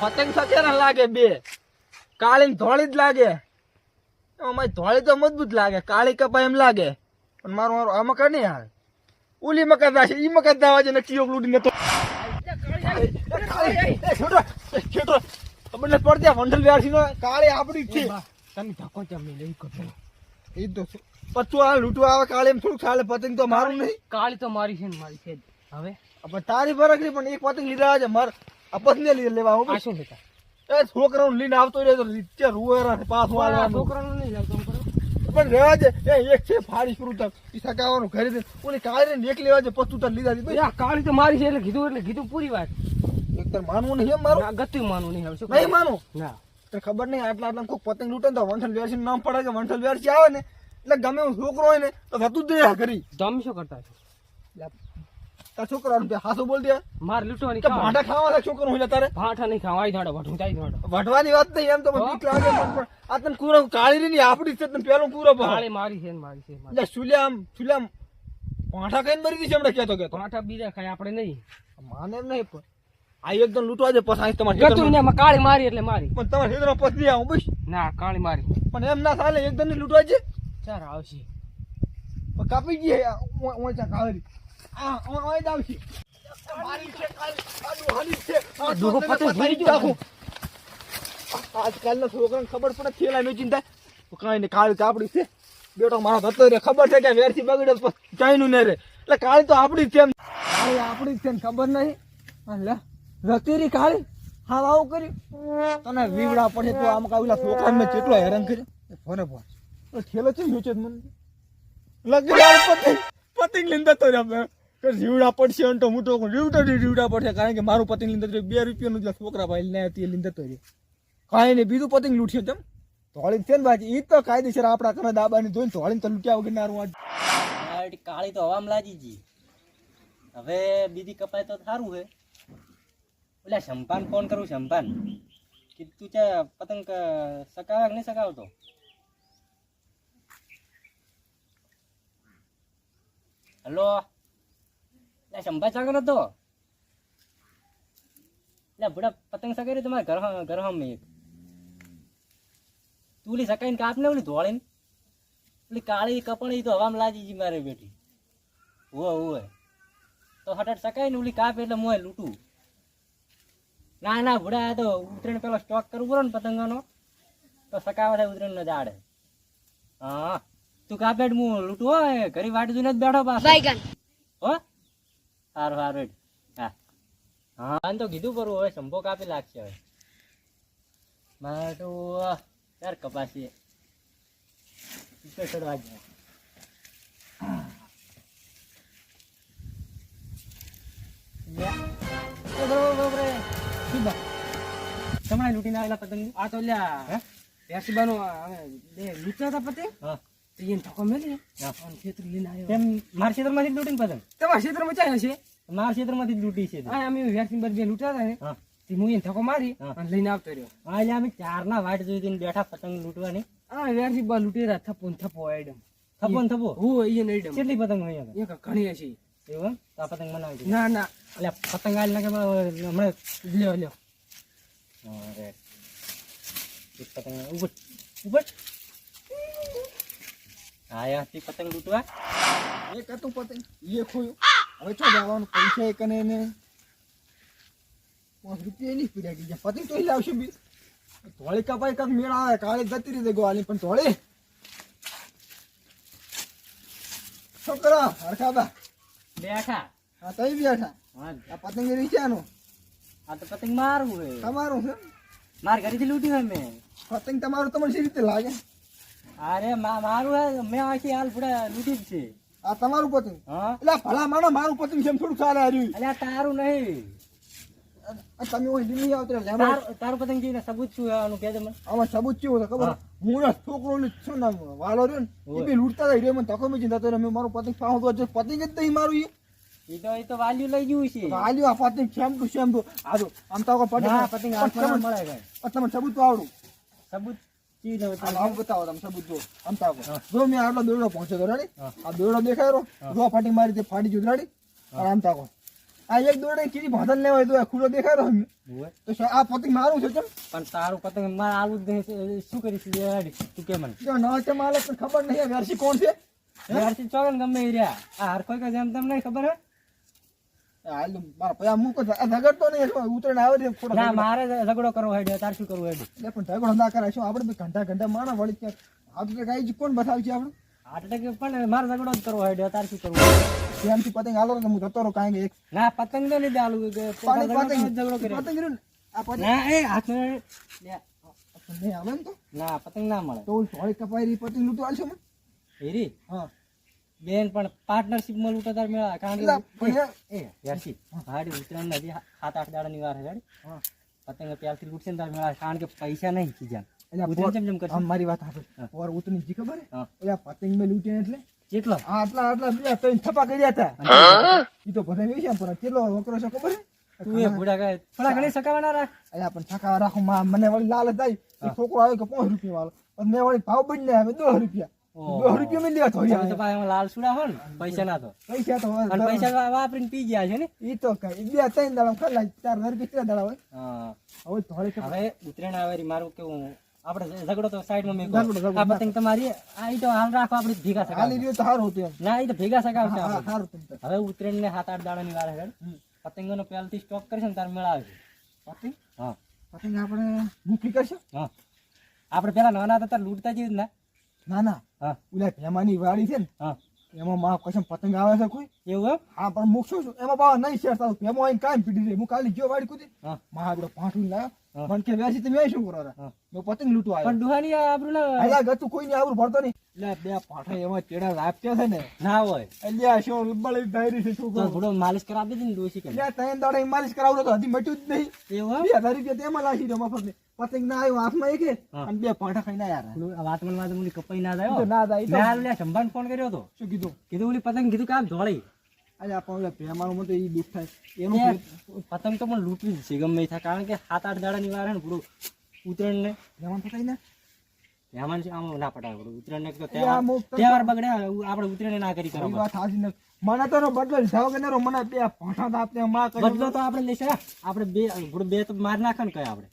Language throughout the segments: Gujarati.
પતંગ સકેરા લાગે બે. કાળી ધોળી જ લાગે. અમારી ધોળી તો મજબૂત લાગે કાળી કપા એમ લાગે. પણ મારું મારું આ મકા નહીં આવે. ઓલી મકા દાશે ઈ મકા દાવા છે ને કીઓ લૂડીને તો. તમને પડતા વંડલ વ્યાસી નો કાળી આપડી છે. તમે ધક્કો જમી લઈ કરો એ તો. પણ આ લૂંટવા આવે કાળી એમ થોડુંક ચાલે પતંગ તો મારું નહીં. કાળી તો મારી છે ને મારી છે હવે? તારી ફરક નહીં પણ એક પતંગ લીધા છે માર આ લઈ લેવા આવું આ શું લેતા? એ છોકરાઓને લઈને આવતો રહે તો રીતે રૂવેરા પાછું આવવાનું. છોકરાનું નહીં લાવતો પણ રહેવા દે. એ એક છે ફાડી શરૂ તક ઈ સગાવાનું ઘરે દે. ઓલી કાળી ને એક લેવા છે પછી તું તાર લીધા ભાઈ આ કાળી તો મારી છે એટલે કીધું એટલે કીધું પૂરી વાત. એક તાર માનવું નહીં એમ મારું? ના ગતિ માનવું નહીં આવશે નહીં માનું? ના. તને ખબર નહીં આટલા આટલા કોઈક પતંગ લૂટે તો વંથલ વેરસી નામ પડે કે વંથલ વેરસી આવે ને? એટલે ગમે હું છોકરો હોય ને તો થતું જ નહીં ઘરી તમે શું કરતા છો? તાર છોકરાનું બે હાસુ બોલ દે. માર લૂંટવાની કે ખાવા. ભાંડા ખાવા છોકરો હોય તારે? ભાઠા નહીં ખાવા આઈ ધાડો વઢું જાય ધાડો વઢવાની વાત નહીં એમ તો મને બીક લાગે પણ આ તને કુરો કાળી ની આપડી છે તને પેલું પૂરો કાળી મારી છે ને મારી છે એટલે સુલ્યામ સુલ્યામ પાઠા કઈ મરી દીધી છે હમણાં કેતો કે ભાઠા બીજા ખાય આપણે નહીં. માને એમ નહીં પણ આ એકદમ લૂંટવા છે પછી તમારે ગતું ને કાળી મારી એટલે મારી. પણ તમારે હેદરો પછી આવું બસ. ના કાળી મારી. પણ એમ ના ચાલે એકદમની લૂંટવા છે ચાર આવશે. કાપી ગઈ ઓય કાળી. આ ઓય- મારી છે. આ ભરી ગયો. નાખું. આજકાલના છોકરાને ખબર પડે થેલા નો ચિંતા કાંઈ નહીં કાળી તો આપણી છે. બેટો મારો થતો રે ખબર છે કે વેરથી બગડે ચાઈનું ને રે. એટલે કાળી તો આપડી જ છે. કાળી આપડી જ છે ને ખબર નહીં. આ લે રતીરી કાળી. હા આવું કર્યું તને વીવડા પડે તો આમ કાવીલા છોકરા મેં કેટલો હેરાન કર્યો. ફોને ફોન. થેલો છે ને જ મને? લગી પતિ પતિ લઈને તો મેં જીવડા પડશે તો મોટો રીવડો રીવડા પડશે. કારણ કે મારું પતંગ જતો બે રૂપિયાનું જે છોકરા ભાઈ ને તે લઈને તો કાંઈ નહીં, બીજું પતંગ લૂંટ્યો તેમ. ધોળી છે ને બાજી એ તો કાયદેસર આપણા ઘરે દાબાની જોઈને ધોળીને તો લૂંટ્યા વગર નારું આજ કાળી તો હવામાં લાગી ગઈ. હવે બીજી કપાય તો સારું હે. ઓલા શંપાન ફોન કરું, શંપાન. કીધું તું છે, પતંગ કે નહીં સકાવતો? હલો? લે શંભા ચાકર હતો. એટલે બુડા પતંગ સકાઈ તમારે ઘર ઘર હમે એક. તુલી સકાઈને કાપ ને ઓલી ધોળીને. ઓલી કાળી કપણી તો હવામાં લાજી જી મારે બેટી. હોય હોય તો હટાટ સકાય ને ઓલી કાપ એટલે મોય લૂંટું. ના ના ભૂડા આ તો ઉતરણ પેલો સ્ટોક કરવું પડે ને પતંગોનો. તો સકાવા થાય ઉતરણ ન જાડે. હા તું કાપેટ હું લૂંટું હોય ઘરી વાટ જોઈને જ બેઠો પાછો. હો? સારું સારું. હા. હા. તો કીધું પરું હવે સંભો કાપી લાગશે હવે. મારે તો યાર કપાસી ચડવા જાય તમારે લૂંટીને આવેલા પતંગ આ તો લ્યા બે લૂંટતા હતા પતે? હા. તો એને ધક્કો મેલી હા. અને ખેતર લઈને આવ્યો કેમ મારા ક્ષેત્રમાંથી લૂંટીને પતંગ તમારા ક્ષેત્રમાં ચાલે છે? મારા ક્ષેત્રમાંથી લૂંટી છે આ અમે વેરસિંગ પર બે લૂંટા હતા ને તે હું એને ધક્કો મારી અને લઈને આવતો રહ્યો. હા એટલે અમે ચારના વાટ જોઈ બેઠા પતંગ લૂંટવાની. આ વેરસિંગ પર લૂંટી રહ્યા થપો ને થપ્પો આઈડમ થપોન થપો હું અહીંયા આઈડમ કેટલી પતંગ હોય એક ઘણી હશે. એવું આ પતંગ મનાવી ના ના. એટલે પતંગ આવી નાખે હમણાં લ્યો લ્યો. હા, પતંગ ઉપર ઉપર હા યાથી પતંગ લૂંટવા? એક હતું પતંગ એ ખોયું હવે છો જવાનું પૈસા એક અને એને. પાંચ રૂપિયા નહીં પીડ્યા ગયા પતંગ તો લાવશે બી. ધોળી કપાઈ કાંક મેળ આવે કાળી જતી રીતે ગોવાની પણ ધોળી. છોકરા હરખાબા બેઠા હા તઈ બેઠા આ પતંગ રીચાનું આ તો પતંગ મારું તમારું છે? માર ઘરેથી લૂંટી હોય મેં. પતંગ તમારું તમને સી રીતે લાગે? અરે મારું મેં આખી હાલ પૂરા લૂટી છે. આ તમારું પતંગ? એટલે ભલા માનો મારું પતંગ છે એમ થોડું ચાલે હાર્યું એટલે તારું નહીં. તમે ઓય લીલી તારું પતંગ સબૂત આનું આમાં સબૂત ખબર? હું. ના છોકરો ને શું નામ વાલો રહ્યો ને એ બી લૂંટતા હતા મને ધક્કો મેં ચિંતા તો મેં મારું પતંગ પાઉં તો પતંગ જ નહીં મારું એ એ તો એ તો વાલ્યુ લઈ ગયું છે. હાલ્યો આ પતંગ આમ તો મળે કાંઈ. સબૂત તો આવડું. સબૂત આમ બતાવો તમે સબૂત જો આમ તાકો જો મેં આટલો દોરડો પહોંચ્યો તો રાડી? આ દોરડો દેખાય જો ફાટી મારી તે ફાટી ગયું રાડી? આમ તાકો આ એક દોડે કીધી ભાધન લેવાય તો આ ખુલ્લો દેખાય તો આ પતંગ મારું છે કેમ? પણ તારું પતંગ મારે આલુ જ નહીં શું કરીશ? તું કે મને? જો છે માલે ખબર નહીં આ વેરસી કોણ છે? ત્યારથી ચોગન ગમે રહ્યા. આ હરખો કે જેમ તેમ નહીં ખબર હે? મારા ઝઘડો. કરવો હેડ તાર શું કરવું હેડ પણ ઝઘડો ના કરાય. શું આપણે ઘંટા ઘંટા માણા વળી તો કોણ બતાવ્યું છે આપણે પણ મારે ઝઘડો જ કરવો હેડ તાર શું કરવું? પ્રેમથી પતંગ હાલો ને હું જતો રહો કાંઈ એક. ના પતંગ તો નહીં દાલું પતંગ. ઝઘડો કર્યો પતંગ? ને, એ હાથ. નહીં આવે ને તો? ના પતંગ ના મળે. તો સોળી કપાઈ પતંગ લૂંટવા આલશો મને? હેરી? હા. બેન પણ પાર્ટનરશિપમાં લૂંટો તાર મેળા કારણ કે એ યારસી હાડી ઉતરણ નથી સાત આઠ દાડાની વાર છે હા. પતંગ પ્યાલથી લૂટશે ને તાર મેળા કારણ કે પૈસા નહીં ખીજાન એટલે જેમ જેમ કરશે. મારી વાત સાંભળ. ઓર ઉતરની જી ખબર હે? ઓલા પતંગ મેં લૂંટ્યા એટલે? કેટલો? આ આટલા આટલા બીજા ત્રણ થપા કર્યા હતા. ઈ તો ભરે વેચ્યા પણ કેટલો વકરો છે ખબર? તું એ ભૂડા કહે થોડા ઘણી સકાવાના રાખ. અલ્યા પણ સકાવા રાખો માં મને વળી લાલચ આવી છોકરો આવ્યો કે પાંચ રૂપિયા વાળો. પણ મેં વળી ભાવ બદલે આવે દસ રૂપિયા. ઓહો. રૂપિયા મેં લેવા તમે તો થોડી લાલ સુડા હો ને પૈસા ના તો. પૈસા તો હવે અને પૈસા વાપરીને પી ગયા છે ને? ઈ તો કઈ બે ત્રણ દાડા ખલા ચાર હજાર રૂપિયા કેટલા દાડા હોય. હા. હવે થોડી હવે ઉત્તરાયણ આવે મારું કેવું આપણે ઝઘડો તો સાઈડમાં મેં ઝઘડો, ઝઘડો. આ પતંગ તમારી આ ઈ તો હાલ રાખો આપણે ભેગા હાલી રહ્યો તો સારું હતું ના તો ભેગા સારું હવે ઉત્તરાયણ ને સાત આઠ દાડાની વાર હેડ. પતંગોનો પહેલથી સ્ટોક કરશે ને તાર મેળા આવશે પતંગ? હા. પતંગ આપણે મૂકી કરશો? હા. આપણે પેલા નાના હતા ત્યારે લૂંટતા જ ને ના ના. હા. ઓલા ભેમાની વાડી છે ને હા. એમાં માં કસમ પતંગ આવે છે કોઈ? એવું એમ? હા પણ મૂકશું છું? એમાં બાવા નહીં શેર થતું ભેમો આઈને કાયમ પીડી રહી. હું કાલે ગયો વાડી કુદી. હા. માં આપડે પાઠું લાવ્યો પણ કે વેસી તમે શું કરો? મેં પતંગ લૂંટો આવ્યો. પણ દુહાની આબરૂ ના અલ્યા ગતું કોઈ ની આવડું ભરતો નહીં. એટલે બે પાઠા એમાં ચેડા લાપત્યા છે ને. ના હોય. અલ્યા શું બળી ધારી છે શું કરો થોડો માલિશ કરાવી દેજે ને દોશી કે અલ્યા ત્રણ દાડે માલિશ કરાવડો તો હજી મટ્યું જ નહીં. એવું બે હજાર રૂપિયા તેમાં લાગી દો મફત પતંગ ના આવ્યો હાથમાં એક. અને બે પાઠા ખાઈ ના યાર વાત મને કપાઈ ના જાય તો ના થાય મેં હાલ સંભાન ફોન કર્યો હતો શું કીધું? કીધું ઓલી પતંગ કીધું કે આમ મને તો ઈ દુઃખ થાય. એનું પતંગ તો પણ લૂંટવી જ છે ગમે થાય. કારણ કે સાત આઠ દાડાની વાર ને પૂરું ઉત્તરાયણ ને તો કઈ ના છે આમ ના પટાવે પૂરું ઉત્તરાયણ ને તો તહેવાર બગડે આપણે ઉત્તરાયણ ના કરી કરવા વાત સાચી ને મને તો બદલો લીધા. વગર મને બે પાઠા આપને માં બદલો તો આપણે લેશે. આપણે બે બે તો માર નાખે ને કઈ આપણે.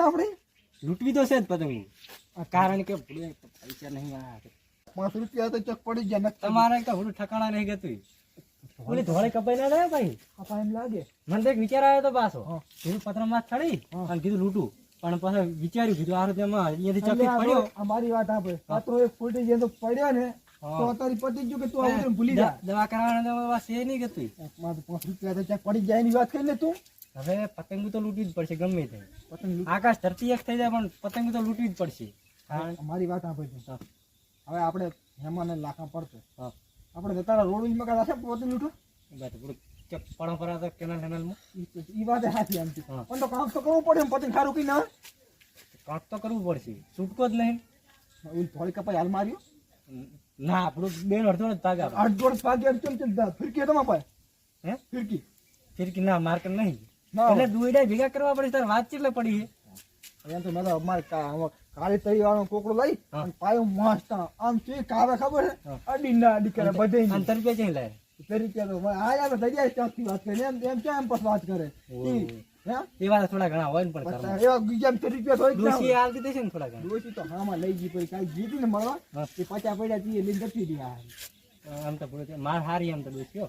આપણે? લૂંટવી તો છે જ પતંગ કારણ કે ભૂલે પૈસા નહીં પાંચ રૂપિયા તો ચક પડી ગયા તમારે તો ઠકાણા નહીં ગતું. ઓલી ધોળે કપાઈ ના થાય ભાઈ? આપા એમ લાગે. મને તો એક વિચાર આવ્યો તો પાછો. હા. પત્રમાં ચડી અને કીધું લૂટું. પણ પછી વિચાર્યું કીધું આ તેમાં અહીંયાથી ચકલી પડ્યો. આ મારી વાત આપે પાત્રો એક ફૂટી જાય તો પડ્યો ને. તો તારી પતી જ કે તું ભૂલી જા. દવા કરાવવાના તો બસ એ નહીં મારે તો પાંચ રૂપિયા તો ચક પડી જાય એની વાત કરી ને તું. હવે પતંગ તો લૂંટવી જ પડશે ગમે તે. પતંગ આકાશ ધરતી એક થઈ જાય પણ પતંગ તો લૂંટવી જ પડશે. કારણ મારી વાત આપે છે હવે આપણે હેમાને લાખા પડશે. આપણે જતા રોડમાં કાઢા છે પતંગ લૂંટો બસ થોડું ચપ પડો પરા તો કેનાલ કેનાલમાં. ઈ વાત સાચી આમ પણ તો કામ તો કરવું પડે એમ પતંગ સારું કઈ ના? કામ તો કરવું પડશે. છૂટકો જ નહીં. ઓલી થોડી કપાઈ હાલ માર્યો. ના આપણું બેન અડધો જ ભાગ આપ. અડધો ચમ દા. ફિરકી તમા પાસે? હે? ફિરકી. ફિરકી ના માર્ક નહીં. એટલે દુઈડા ભેગા કરવા પડે તાર વાત કેટલે પડી છે? એમ તો મેં તો અમારે કાળી તરી વાળો કોકડો લઈ અને પાયો મસ્ત આમ. છે કાવે ખબર છે? હા. અડી ના અડી કરે બધે અંતર કે ક્યાંય લાય? તરીકે તો. આ યાર દરિયા ચોકથી વાત કરે. એમ એમ કેમ પછી વાત કરે? એવા થોડા ઘણા હોય ને પણ એવા બીજા તરીકે થોડી જ ના ડોશી હોય. ને થોડા ઘણા ડોશી તો હામાં લઈ ગઈ પછી કાંઈ જીતી ને મળવા એ પચા પડ્યા તી લઈને જતી રહી આ. આમ તો પૂરું માર હારી આમ તો હો.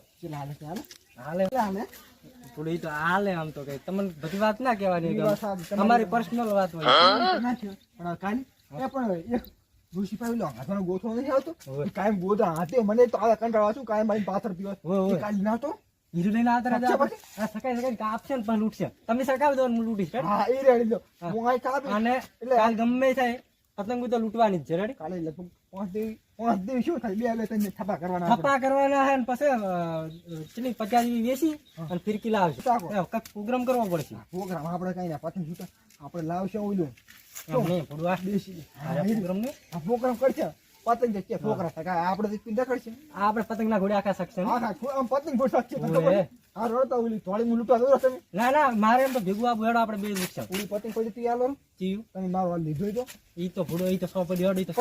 હાલે હાલે. થોડું તો હાલે આમ તો કઈ તમને બધી વાત ના કહેવાની. તમારી અમારી પર્સનલ વાત હોય. પણ કાલે એ પણ એક ગોથો નથી આવતો કાયમ ગોધા હાથે મને તો આ કંટાળવા છું કાયમ મારી પાથર પીવા કાલી. ના તો હીરું લઈને આવતા રહેજો આ સકાઈ સકાઈ કાપશે ને પણ લૂટશે. તમે સકાવી દો હું લૂટીશ હા એ રેડી લો. હું. આ કાપી અને કાલ ગમે થાય પતંગ તો લૂંટવાની જ છે રેડી કાલે લગભગ પાંચ દિવસ પાંચ દિવસ શું થાય? બે એટલે તમને થપા કરવાના. થપ્પા કરવાના હે ને પછી ચીની પચાસ જેવી વેચી અને ફિરકી લાવશે કંઈક પ્રોગ્રામ કરવો પડશે. પ્રોગ્રામ આપણે કઈ ના પતંગ છૂટા આપણે લાવશે ઓલું. નહીં, થોડું દેશી પ્રોગ્રામ નહીં. પ્રોગ્રામ કરશે. પતંગ છે છોકરા થાય આપણે પિંડા કરશે આ પતંગ ના? ઘોડે આખા શકશે આમ પતંગ. ખબર છે? હા રડતા ઓલી થોડી હું લૂંટવા દોરો તમે. ના ના મારે એમ તો ભેગું આવું હેડો આપણે બે રિક્ષા. ઓલી પતંગ કોઈ તી આલો ચીયું. તમે મારો લીધો તો. ઈ તો ભૂડો ઈ તો સો પડી હેડો ઈ તો